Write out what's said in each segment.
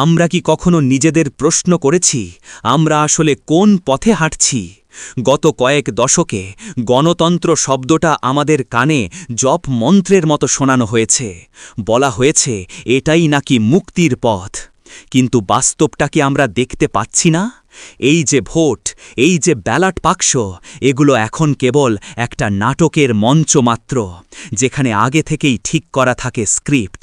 আমরা কি কখনো নিজেদের প্রশ্ন করেছি? আমরা আসলে কোন পথে হাঁটছি? গত কয়েক দশকে গণতন্ত্র শব্দটা আমাদের কানে জপ মন্ত্রের মতো শোনানো হয়েছে। বলা হয়েছে, এটাই নাকি মুক্তির পথ। কিন্তু বাস্তবটা কি আমরা দেখতে পাচ্ছি না? এই যে ভোট, এই যে ব্যালট বাক্স, এগুলো এখন কেবল একটা নাটকের মঞ্চ মাত্র, যেখানে আগে থেকেই ঠিক করা থাকে স্ক্রিপ্ট।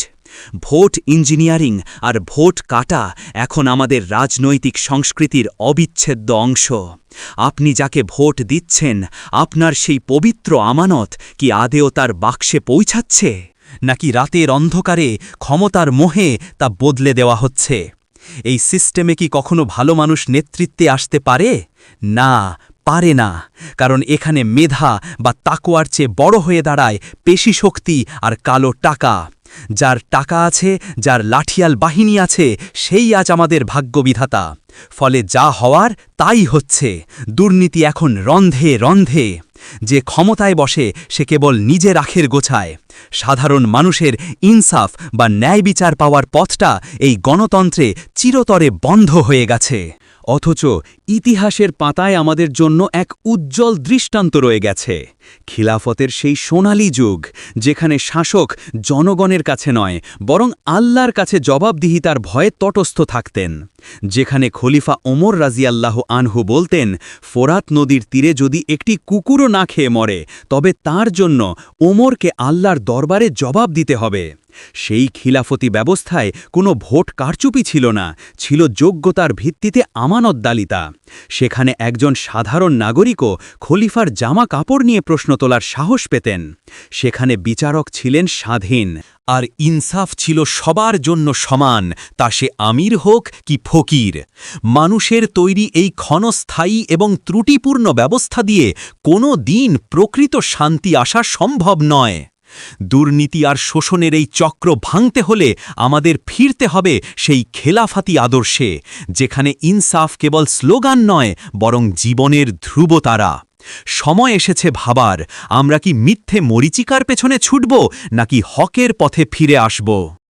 ভোট ইঞ্জিনিয়ারিং আর ভোট কাটা এখন আমাদের রাজনৈতিক সংস্কৃতির অবিচ্ছেদ্য অংশ। আপনি যাকে ভোট দিচ্ছেন, আপনার সেই পবিত্র আমানত কি আদেও তার বাক্সে পৌঁছাচ্ছে? নাকি রাতের অন্ধকারে ক্ষমতার মোহে তা বদলে দেওয়া হচ্ছে? এই সিস্টেমে কি কখনো ভালো মানুষ নেতৃত্বে আসতে পারে? না পারে না, কারণ এখানে মেধা বা তাকোয়ার চেয়ে বড় হয়ে দাঁড়ায় পেশি শক্তি আর কালো টাকা। যার টাকা আছে, যার লাঠিয়াল বাহিনী আছে, সেই আজ আমাদের ভাগ্যবিধাতা। ফলে যা হওয়ার, তাই হচ্ছে। দুর্নীতি এখন রন্ধে রন্ধে। যে ক্ষমতায় বসে, সে কেবল নিজের আখের গোছায়। সাধারণ মানুষের ইনসাফ বা ন্যায় বিচার পাওয়ার পথটা এই গণতন্ত্রে চিরতরে বন্ধ হয়ে গেছে। অথচ ইতিহাসের পাতায় আমাদের জন্য এক উজ্জ্বল দৃষ্টান্ত রয়ে গেছে। খিলাফতের সেই সোনালি যুগ, যেখানে শাসক জনগণের কাছে নয়, বরং আল্লাহর কাছে জবাবদিহিতার ভয়ে তটস্থ থাকতেন। যেখানে খলিফা ওমর রাজিয়াল্লাহ আনহু বলতেন, ফোরাত নদীর তীরে যদি একটি কুকুরও না খেয়ে মরে, তবে তার জন্য ওমরকে আল্লাহর দরবারে জবাব দিতে হবে। সেই খিলাফতি ব্যবস্থায় কোনো ভোট কারচুপি ছিল না, ছিল যোগ্যতার ভিত্তিতে আমানতদালিতা। সেখানে একজন সাধারণ নাগরিকও খলিফার জামা কাপড় নিয়ে প্রশ্ন তোলার সাহস পেতেন। সেখানে বিচারক ছিলেন স্বাধীন, আর ইনসাফ ছিল সবার জন্য সমান, তা সে আমির হোক কি ফকির। মানুষের তৈরি এই ক্ষণস্থায়ী এবং ত্রুটিপূর্ণ ব্যবস্থা দিয়ে কোনো দিন প্রকৃত শান্তি আসা সম্ভব নয়। দুর্নীতি আর শোষণের এই চক্র ভাঙতে হলে আমাদের ফিরতে হবে সেই খেলাফাতি আদর্শে, যেখানে ইনসাফ কেবল স্লোগান নয়, বরং জীবনের ধ্রুবতারা। সময় এসেছে ভাবার, আমরা কি মিথ্যে মরিচিকার পেছনে ছুটব, নাকি হকের পথে ফিরে আসব?